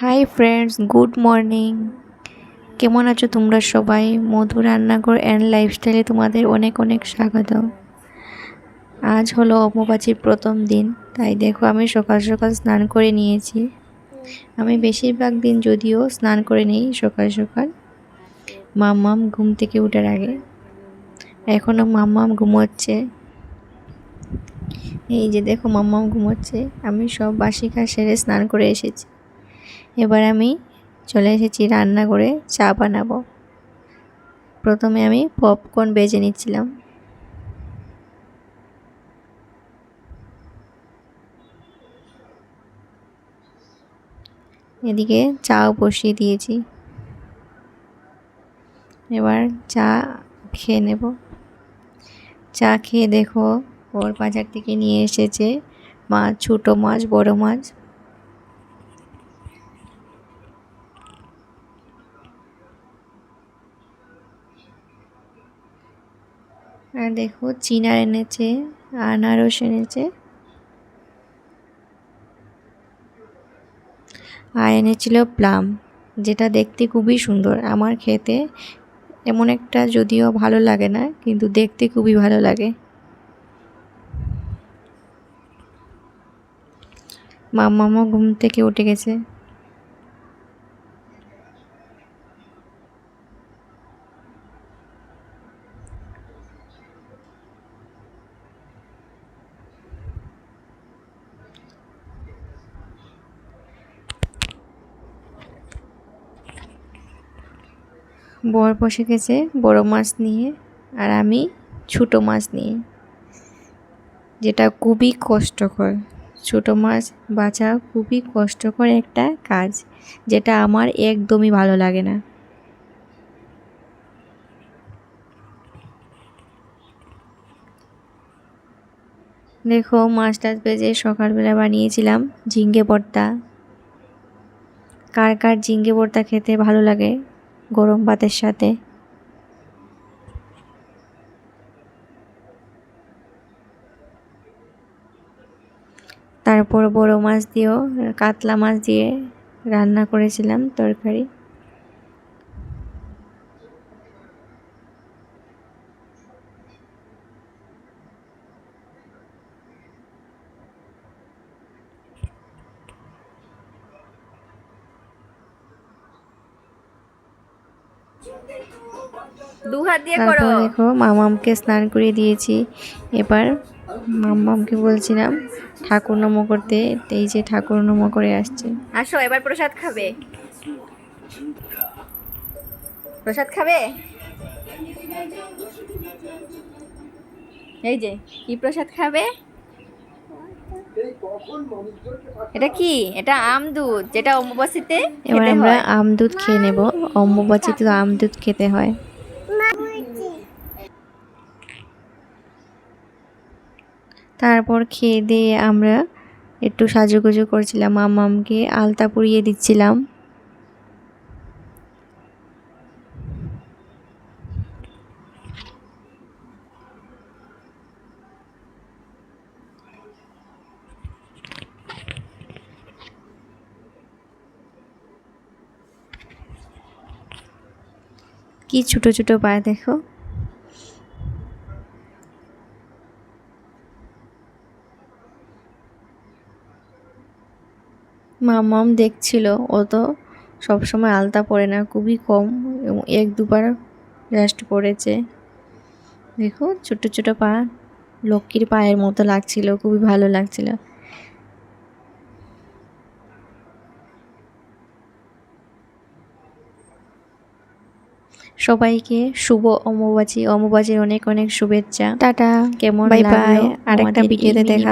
Hi friends good morning কেমন আছো তোমরা সবাই? মধু রান্নাঘর অ্যান্ড লাইফস্টাইলে তোমাদের অনেক অনেক স্বাগত। আজ হলো অম্বুবাচীর প্রথম দিন, তাই দেখো আমি সকাল সকাল স্নান করে নিয়েছি। আমি বেশিরভাগ দিন যদিও স্নান করে নিই সকাল সকাল। মাম্মাম ঘুম থেকে উঠার আগে। এখনও মাম্মাম ঘুমোচ্ছে। এই যে দেখো মাম্মাম ঘুমোচ্ছে। আমি সব বাসি কাজ সেরে স্নান করে এসেছি। এবার আমি চলে এসেছি রান্না করে চা বানাবো। প্রথমে আমি পপকর্ন বেজে নিচ্ছিলাম। এদিকে চাও বসিয়ে দিয়েছি। এবার চা খেয়ে নেব। চা খেয়ে দেখো, ওর বাজার থেকে নিয়ে এসেছে মাছ ছোটো মাছ, বড় মাছ। আর দেখো চিনার এনেছে, আনারস এনেছে। আর এনেছিল প্লাম, যেটা দেখতে খুবই সুন্দর। আমার খেতে এমন একটা যদিও ভালো লাগে না, কিন্তু দেখতে খুবই ভালো লাগে। মাম্মামও ঘুম থেকে উঠে গেছে। বর বসে গেছে, বড় মাছ নিয়ে আর আমি ছোটো মাছ নিয়ে। যেটা খুবই কষ্টকর। ছোটো মাছ বাছা খুবই কষ্টকর একটা কাজ, যেটা আমার একদমই ভালো লাগে না। দেখো মাছ টাছ ভেজে সকালবেলা বানিয়েছিলাম ঝিঙ্গে ভর্তা। কার কার ঝিঙ্গে ভর্তা খেতে ভালো লাগে? গরম ভাতের সাথে। তারপর বড় মাছ দিয়েও কাতলা মাছ দিয়ে রান্না করেছিলাম তরকারি। তারপর দেখো মামামকে স্নান করিয়ে দিয়েছি। এবার মামামকে বলছিলাম ঠাকুর নমো করতে। এই যে ঠাকুর নমো করে আসছে। আসো এবার প্রসাদ খাবে। প্রসাদ খাবে? এই যে কি প্রসাদ খাবে? এটা কি? এটা আম দুধ যেটা অম্বুবাসীতে এবার খেতে আমরা হয়। আম দুধ খেয়ে নেব। অম্বুবাসীতে তো আম দুধ খেতে হয়। তারপর খেয়ে দিয়ে আমরা একটু সাজুগুজু করছিলাম। আমামকে আলতা পুড়িয়ে দিচ্ছিলাম। কি ছোট ছোট পায়ে দেখো। মামাম দেখছিল, ও তো সবসময় আলতা পরে না, খুবই কম, এবং এক দুবার জাস্ট পড়েছে। দেখো, ছোট ছোট পা, লক্ষ্মীর পায়ের মতো লাগছিল, খুবই ভালো লাগছিল। সবাইকে শুভ অম্বুবাচী অম্বুবাচীর অনেক অনেক শুভেচ্ছা। টাটা। কেমন বাই বাই. আরেকটা ভিডিওতে দেখা